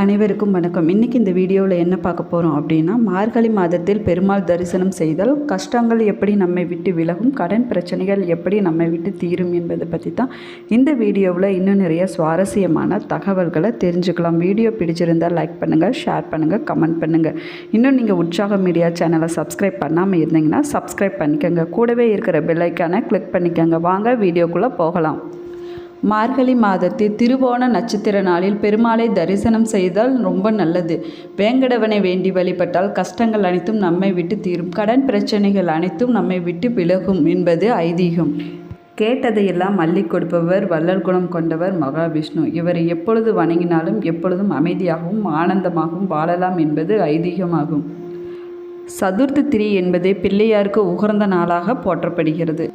அனைவருக்கும் வணக்கம். இன்றைக்கி இந்த வீடியோவில் என்ன பார்க்க போகிறோம் அப்படின்னா மார்கழி மாதத்தில் பெருமாள் தரிசனம் செய்தல் கஷ்டங்கள் எப்படி நம்மை விட்டு விலகும் கடன் பிரச்சனைகள் எப்படி நம்மை விட்டு தீரும் என்பதை பற்றி தான் இந்த வீடியோவில் இன்னும் நிறைய சுவாரஸ்யமான தகவல்களை தெரிஞ்சுக்கலாம். வீடியோ பிடிச்சிருந்தால் லைக் பண்ணுங்கள் ஷேர் பண்ணுங்கள் கமெண்ட் பண்ணுங்கள் இன்னும் நீங்கள் உற்சாக மீடியா சேனலை சப்ஸ்கிரைப் பண்ணாமல் இருந்தீங்கன்னா சப்ஸ்கிரைப் பண்ணிக்கோங்க. கூடவே இருக்கிற பெல்லைக்கானை கிளிக் பண்ணிக்கோங்க. வாங்க வீடியோக்குள்ளே போகலாம். மார்கழி மாதத்தில் திருவோண நட்சத்திர நாளில் பெருமாளை தரிசனம் செய்தால் ரொம்ப நல்லது. வேங்கடவனை வேண்டி வழிபட்டால் கஷ்டங்கள் அனைத்தும் நம்மை விட்டு தீரும். கடன் பிரச்சனைகள் அனைத்தும் நம்மை விட்டு விலகும் என்பது ஐதீகம். கேட்டதையெல்லாம் மல்லி கொடுப்பவர் வள்ளல் குணம் கொண்டவர் மகாவிஷ்ணு. இவரை எப்பொழுது வணங்கினாலும் எப்பொழுதும் அமைதியாகவும் ஆனந்தமாகவும் வாழலாம் என்பது ஐதீகமாகும். சதுர்த்தி திரி என்பது பிள்ளையாருக்கு உகர்ந்த நாளாக போற்றப்படுகிறது.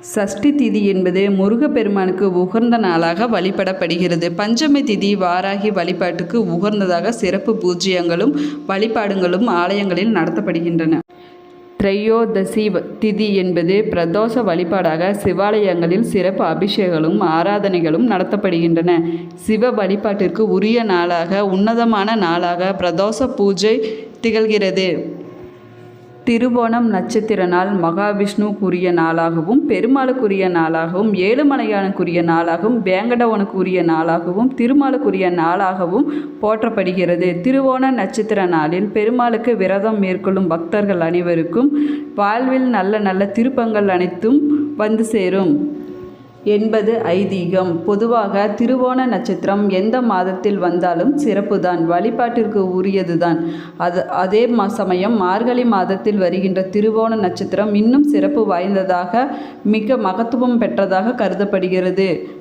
சஷ்டி திதி என்பது முருகப்பெருமானுக்கு உகர்ந்த நாளாக வழிபடப்படுகிறது. பஞ்சமி திதி வாராகி வழிபாட்டுக்கு உகர்ந்ததாக சிறப்பு பூஜ்ஜியங்களும் வழிபாடுகளும் ஆலயங்களில் நடத்தப்படுகின்றன. திரையோதசி திதி என்பது பிரதோஷ வழிபாடாக சிவாலயங்களில் சிறப்பு அபிஷேகங்களும் ஆராதனைகளும் நடத்தப்படுகின்றன. சிவ வழிபாட்டிற்கு உரிய நாளாக உன்னதமான நாளாக பிரதோஷ பூஜை திகழ்கிறது. திருவோணம் நட்சத்திர நாள் மகாவிஷ்ணுக்குரிய நாளாகவும் பெருமாளுக்குரிய நாளாகவும் ஏழுமலையானுக்குரிய நாளாகவும் வேங்கடவனுக்குரிய நாளாகவும் திருமாலுக்குரிய நாளாகவும் போற்றப்படுகிறது. திருவோண நட்சத்திர நாளில் பெருமாளுக்கு விரதம் மேற்கொள்ளும் பக்தர்கள் அனைவருக்கும் வாழ்வில் நல்ல நல்ல திருப்பங்கள் அனைத்தும் வந்து சேரும். என்பது ஐதீகம். பொதுவாக திருவோண நட்சத்திரம் எந்த மாதத்தில் வந்தாலும் சிறப்புதான். வழிபாட்டிற்கு உரியதுதான். அது அதே சமயம் மார்கழி மாதத்தில் வருகின்ற திருவோண நட்சத்திரம் இன்னும் சிறப்பு வாய்ந்ததாக மிக மகத்துவம் பெற்றதாக கருதப்படுகிறது.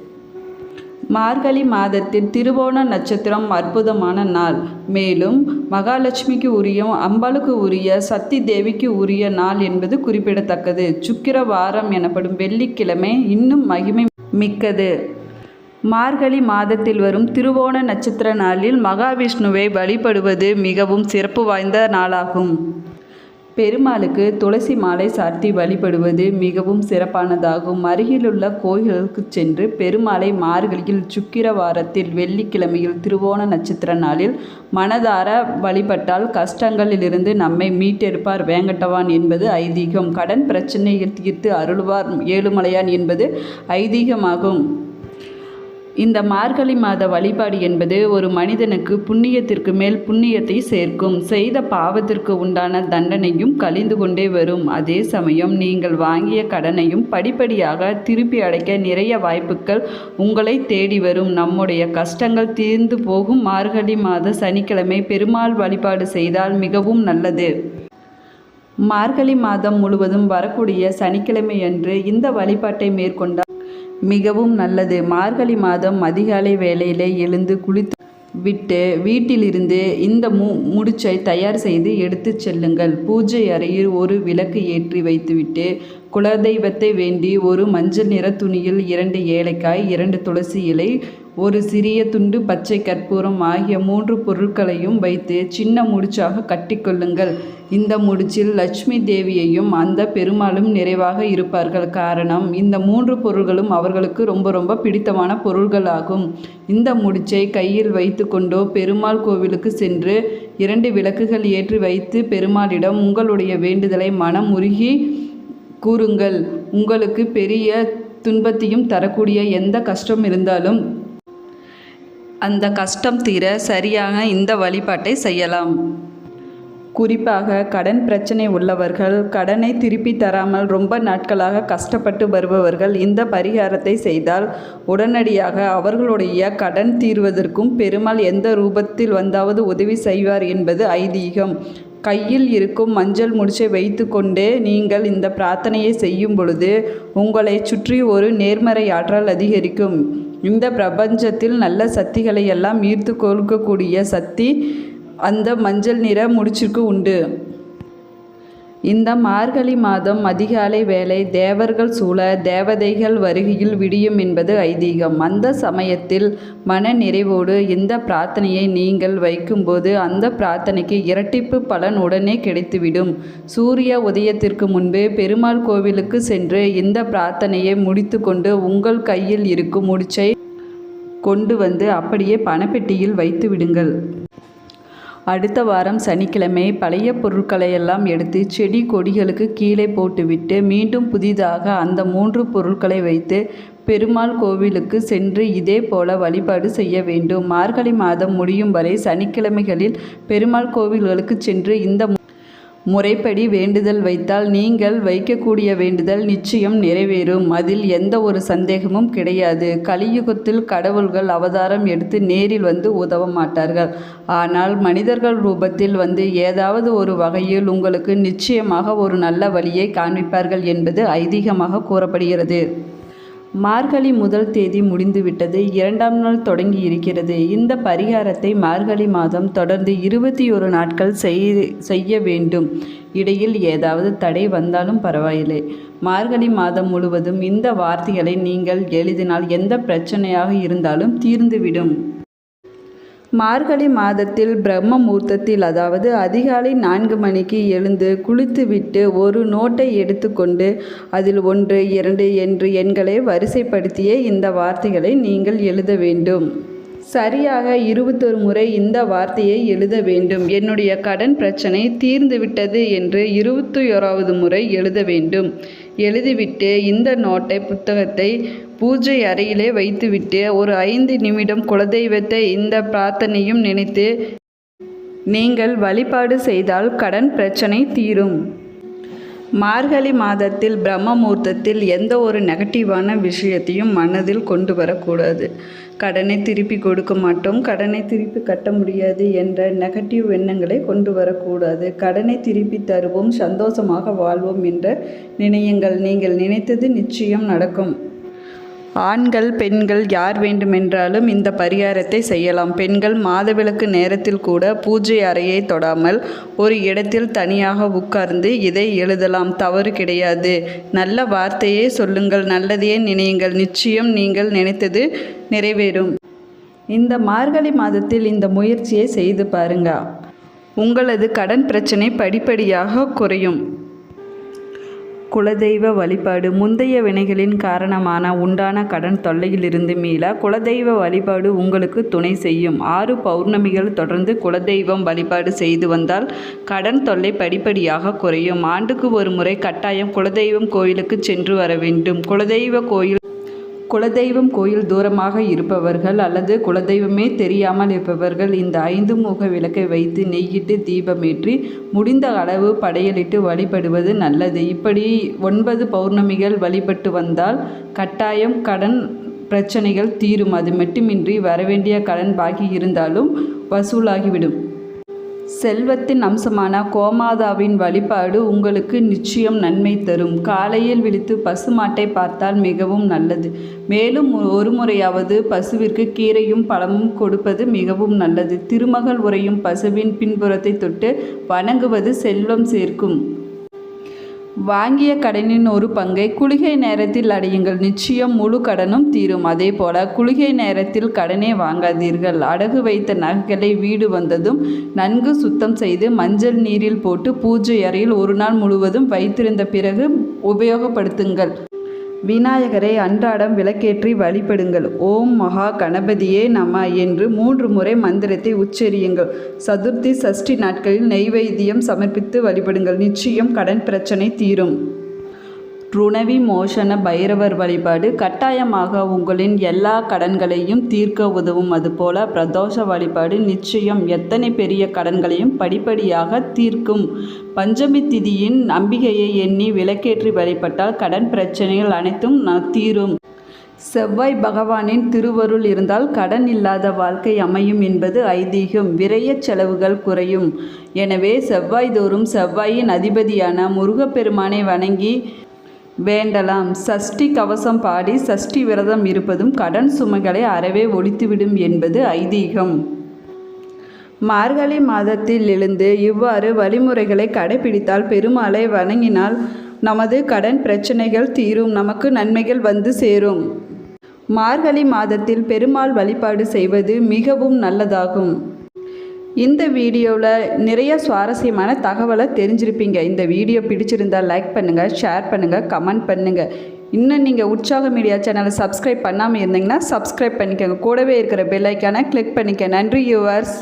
மார்கழி மாதத்தில் திருவோண நட்சத்திரம் அற்புதமான நாள். மேலும் மகாலட்சுமிக்கு உரிய அம்பாளுக்கு உரிய சக்தி தேவிக்கு உரிய நாள் என்பது குறிப்பிடத்தக்கது. சுக்கிர வாரம் எனப்படும் வெள்ளிக்கிழமை இன்னும் மகிமை மிக்கது. மார்கழி மாதத்தில் வரும் திருவோண நட்சத்திர நாளில் மகாவிஷ்ணுவை வழிபடுவது மிகவும் சிறப்பு வாய்ந்த நாளாகும். பெருமாளுக்கு துளசி மாலை சார்த்தி வழிபடுவது மிகவும் சிறப்பானதாகும். அருகிலுள்ள கோயில்களுக்கு சென்று பெருமாளை மார்கழியில் சுக்கிரவாரத்தில் வெள்ளிக்கிழமையில் திருவோண நட்சத்திர நாளில் மனதார வழிபட்டால் கஷ்டங்களிலிருந்து நம்மை மீட்டெடுப்பார் வேங்கட்டவான் என்பது ஐதீகம். கடன் பிரச்சனையை தீர்த்து அருள்வார் ஏழுமலையான் என்பது ஐதீகமாகும். இந்த மார்கழி மாத வழிபாடு என்பது ஒரு மனிதனுக்கு புண்ணியத்திற்கு மேல் புண்ணியத்தை சேர்க்கும். செய்த பாவத்திற்கு உண்டான தண்டனையும் கழிந்து கொண்டே வரும். அதே சமயம் நீங்கள் வாங்கிய கடனையும் படிப்படியாக திருப்பி அடைக்க நிறைய வாய்ப்புகள் உங்களை தேடி வரும். நம்முடைய கஷ்டங்கள் தீர்ந்து போகும். மார்கழி மாத சனிக்கிழமை பெருமாள் வழிபாடு செய்தால் மிகவும் நல்லது. மார்கழி மாதம் முழுவதும் வரக்கூடிய சனிக்கிழமையன்று இந்த வழிபாட்டை மேற்கொண்டால் மிகவும் நல்லது. மார்கழி மாதம் அதிகாலை வேளையிலே எழுந்து குளித்து விட்டு வீட்டிலிருந்து இந்த மு முடிச்சை தயார் செய்து எடுத்து செல்லுங்கள். பூஜை அறையில் ஒரு விளக்கு ஏற்றி வைத்துவிட்டு குலதெய்வத்தை வேண்டி ஒரு மஞ்சள் நிற துணியில் இரண்டு ஏலக்காய் இரண்டு துளசி இலை ஒரு சிறிய துண்டு பச்சை கற்பூரம் ஆகிய மூன்று பொருட்களையும் வைத்து சின்ன முடிச்சாக கட்டிக்கொள்ளுங்கள் இந்த முடிச்சில் லட்சுமி தேவியையும் அந்த பெருமாளும் நிறைவாக இருப்பார்கள். காரணம் இந்த மூன்று பொருள்களும் அவர்களுக்கு ரொம்ப ரொம்ப பிடித்தமான பொருள்களாகும். இந்த முடிச்சை கையில் வைத்துக்கொண்டோ பெருமாள் கோவிலுக்கு சென்று இரண்டு விளக்குகள் ஏற்றி வைத்து பெருமாளிடம் உங்களுடைய வேண்டுதலை மனம் உருகி கூறுங்கள். உங்களுக்கு பெரிய துன்பத்தையும் தரக்கூடிய எந்த கஷ்டம் இருந்தாலும் அந்த கஷ்டம் தீர சரியாக இந்த வழிபாட்டை செய்யலாம். குறிப்பாக கடன் பிரச்சனை உள்ளவர்கள் கடனை திருப்பி தராமல் ரொம்ப நாட்களாக கஷ்டப்பட்டு வருபவர்கள் இந்த பரிகாரத்தை செய்தால் உடனடியாக அவர்களுடைய கடன் தீர்வதற்கும் பெருமாள் எந்த ரூபத்தில் வந்தாவது உதவி செய்வார் என்பது ஐதீகம். கையில் இருக்கும் மஞ்சள் முடிச்சை வைத்துக்கொண்டே நீங்கள் இந்த பிரார்த்தனையை செய்யும் பொழுது உங்களை சுற்றி ஒரு நேர்மறை ஆற்றல் அதிகரிக்கும். இந்த பிரபஞ்சத்தில் நல்ல சக்திகளை எல்லாம் ஈர்த்து கொடுக்கக்கூடிய சக்தி அந்த மஞ்சள் நிற முடிச்சிற்கு உண்டு. இந்த மார்கழி மாதம் அதிகாலை வேளை தேவர்கள் சூழ தேவதைகள் வருகையில் விடியும் என்பது ஐதீகம். அந்த சமயத்தில் மன நிறைவோடு இந்த பிரார்த்தனையை நீங்கள் வைக்கும்போது அந்த பிரார்த்தனைக்கு இரட்டிப்பு பலன் உடனே கிடைத்துவிடும். சூரிய உதயத்திற்கு முன்பே பெருமாள் கோவிலுக்கு சென்று இந்த பிரார்த்தனையை முடித்துக்கொண்டு உங்கள் கையில் இருக்கும் முடிச்சை கொண்டு வந்து அப்படியே பணப்பெட்டியில் வைத்து விடுங்கள் அடுத்த வாரம் சனிக்கிழமை பழைய பொருட்களை எல்லாம் எடுத்து செடி கொடிகளுக்கு கீழே போட்டுவிட்டு மீண்டும் புதிதாக அந்த மூன்று பொருட்களை வைத்து பெருமாள் கோவிலுக்கு சென்று இதே போல வழிபாடு செய்ய வேண்டும். மார்கழி மாதம் முடியும் வரை சனிக்கிழமைகளில் பெருமாள் கோவில்களுக்கு சென்று இந்த முறைப்படி வேண்டுதல் வைத்தால் நீங்கள் வைக்கக்கூடிய வேண்டுதல் நிச்சயம் நிறைவேறும். அதில் எந்த ஒரு சந்தேகமும் கிடையாது. கலியுகத்தில் கடவுள்கள் அவதாரம் எடுத்து நேரில் வந்து உதவ மாட்டார்கள். ஆனால் மனிதர்கள் ரூபத்தில் வந்து ஏதாவது ஒரு வகையில் உங்களுக்கு நிச்சயமாக ஒரு நல்ல வழியை காண்பிப்பார்கள் என்பது ஐதீகமாக கூறப்படுகிறது. மார்கழி முதல் தேதி முடிந்துவிட்டது. இரண்டாம் நாள் தொடங்கி இருக்கிறது இந்த பரிகாரத்தை மார்கழி மாதம் தொடர்ந்து இருபத்தி ஒரு நாட்கள் செய் செய்ய வேண்டும். இடையில் ஏதாவது தடை வந்தாலும் பரவாயில்லை. மார்கழி மாதம் முழுவதும் இந்த வார்த்தைகளை நீங்கள் எழுதினால் எந்த பிரச்சனையாக இருந்தாலும் தீர்ந்துவிடும். மார்கழி மாதத்தில் பிரம்ம முகூர்த்தத்தில் அதாவது அதிகாலை நான்கு மணிக்கு எழுந்து குளித்துவிட்டு ஒரு நோட்டை எடுத்துக்கொண்டு அதில் ஒன்று இரண்டு என்று எண்களை வரிசைப்படுத்திய இந்த வார்த்தைகளை நீங்கள் எழுத வேண்டும். சரியாக இருபத்தொரு முறை இந்த வார்த்தையை எழுத வேண்டும். என்னுடைய கடன் பிரச்சனை தீர்ந்துவிட்டது என்று இருபத்தி ஓராவது முறை எழுத வேண்டும். எழுதிவிட்டு இந்த நோட்டை புத்தகத்தை பூஜை அறையிலே வைத்துவிட்டு ஒரு ஐந்து நிமிடம் குலதெய்வத்தை இந்த பிரார்த்தனையும் நினைத்து நீங்கள் வழிபாடு செய்தால் கடன் பிரச்சனை தீரும். மார்கழி மாதத்தில் பிரம்ம முகூர்த்தத்தில் எந்த ஒரு நெகட்டிவான விஷயத்தையும் மனதில் கொண்டு வரக்கூடாது கடனை திருப்பி கொடுக்க மாட்டோம். கடனை திருப்பி கட்ட முடியாது என்ற நெகட்டிவ் எண்ணங்களை கொண்டு வரக்கூடாது கடனை திருப்பி தருவோம் சந்தோஷமாக வாழ்வோம் என்ற நினையுங்கள். நீங்கள் நினைத்தது நிச்சயம் நடக்கும். ஆண்கள் பெண்கள் யார் வேண்டுமென்றாலும் இந்த பரிகாரத்தை செய்யலாம். பெண்கள் மாதவிளக்கு நேரத்தில் கூட பூஜை அறையை தொடாமல் ஒரு இடத்தில் தனியாக உட்கார்ந்து இதை எழுதலாம். தவறு கிடையாது. நல்ல வார்த்தையே சொல்லுங்கள். நல்லதையே நினையுங்கள். நிச்சயம் நீங்கள் நினைத்தது நிறைவேறும். இந்த மார்கழி மாதத்தில் இந்த முயற்சியை செய்து பாருங்க. உங்களது கடன் பிரச்சனை படிப்படியாக குறையும். குலதெய்வ வழிபாடு முந்தைய வினைகளின் காரணமான உண்டான கடன் தொல்லையிலிருந்து மீள குலதெய்வ வழிபாடு உங்களுக்கு துணை செய்யும். ஆறு பௌர்ணமிகள் தொடர்ந்து குலதெய்வம் வழிபாடு செய்து வந்தால் கடன் தொல்லை படிப்படியாக குறையும். ஆண்டுக்கு ஒரு முறை கட்டாயம் குலதெய்வம் கோயிலுக்கு சென்று வர வேண்டும். குலதெய்வ கோயில் குலதெய்வம் கோயில் தூரமாக இருப்பவர்கள் அல்லது குலதெய்வமே தெரியாமல் இருப்பவர்கள் இந்த ஐந்து முக விளக்கை வைத்து நெய்யிட்டு தீபமேற்றி முடிந்த அளவு படையலிட்டு வழிபடுவது நல்லது. இப்படி ஒன்பது பௌர்ணமிகள் வழிபட்டு வந்தால் கட்டாயம் கடன் பிரச்சனைகள் தீரும். அது மட்டுமின்றி வரவேண்டிய கடன் பாக்கி இருந்தாலும் வசூலாகிவிடும். செல்வத்தின் அம்சமான கோமாதாவின் வழிபாடு உங்களுக்கு நிச்சயம் நன்மை தரும். காலையில் விழித்து பசுமாட்டை பார்த்தால் மிகவும் நல்லது. மேலும் ஒரு முறையாவது பசுவிற்கு கீரையும் பழமும் கொடுப்பது மிகவும் நல்லது. திருமகள் உரையும் பசுவின் பின்புறத்தை தொட்டு வணங்குவது செல்வம் சேர்க்கும். வாங்கிய கடனின் ஒரு பங்கை குளிகை நேரத்தில் அடையுங்கள். நிச்சயம் முழு கடனும் தீரும். அதே போல குளிகை நேரத்தில் கடனே வாங்காதீர்கள். அடகு வைத்த நகைகளை வீடு வந்ததும் நன்கு சுத்தம் செய்து மஞ்சள் நீரில் போட்டு பூஜை அறையில் ஒரு நாள் முழுவதும் வைத்திருந்த பிறகு உபயோகப்படுத்துங்கள். விநாயகரை அன்றாடம் விளக்கேற்றி வழிபடுங்கள். ஓம் மகா கணபதியே நம என்று மூன்று முறை மந்திரத்தை உச்சரியுங்கள். சதுர்த்தி சஷ்டி நாட்களில் நெய்வேத்தியம் சமர்ப்பித்து வழிபடுங்கள். நிச்சயம் கடன் பிரச்சனை தீரும். ருணவி மோஷன பைரவர் வழிபாடு கட்டாயமாக உங்களின் எல்லா கடன்களையும் தீர்க்க உதவும். அதுபோல பிரதோஷ வழிபாடு நிச்சயம் எத்தனை பெரிய கடன்களையும் படிப்படியாக தீர்க்கும். பஞ்சமி திதியின் நம்பிக்கையை எண்ணி விளக்கேற்றி வழிபட்டால் கடன் பிரச்சனைகள் அனைத்தும் தீரும். செவ்வாய் பகவானின் திருவருள் இருந்தால் கடன் இல்லாத வாழ்க்கை அமையும் என்பது ஐதீகம். விரைய செலவுகள் குறையும். எனவே செவ்வாய் தோறும் செவ்வாயின் அதிபதியான முருகப்பெருமானை வணங்கி வேண்டலாம். சஷ்டி கவசம் பாடி சஷ்டி விரதம் இருப்பதும் கடன் சுமைகளை அறவே ஒழித்துவிடும் என்பது ஐதீகம். மார்கழி மாதத்தில் எழுந்து இவ்வாறு வழிமுறைகளை கடைபிடித்தால் பெருமாளை வணங்கினால் நமது கடன் பிரச்சனைகள் தீரும் நமக்கு நன்மைகள் வந்து சேரும். மார்கழி மாதத்தில் பெருமாள் வழிபாடு செய்வது மிகவும் நல்லதாகும். இந்த வீடியோவில் நிறைய சுவாரஸ்யமான தகவலை தெரிஞ்சிருப்பீங்க. இந்த வீடியோ பிடிச்சிருந்தால் லைக் பண்ணுங்கள் ஷேர் பண்ணுங்கள் கமெண்ட் பண்ணுங்கள் இன்னும் நீங்கள் உற்சாக மீடியா சேனலை சப்ஸ்கிரைப் பண்ணாமல் இருந்தீங்கன்னா சப்ஸ்கிரைப் பண்ணிக்கோங்க. கூடவே இருக்கிற பெல்லைக்கான கிளிக் பண்ணிக்க. நன்றி யூவர்ஸ்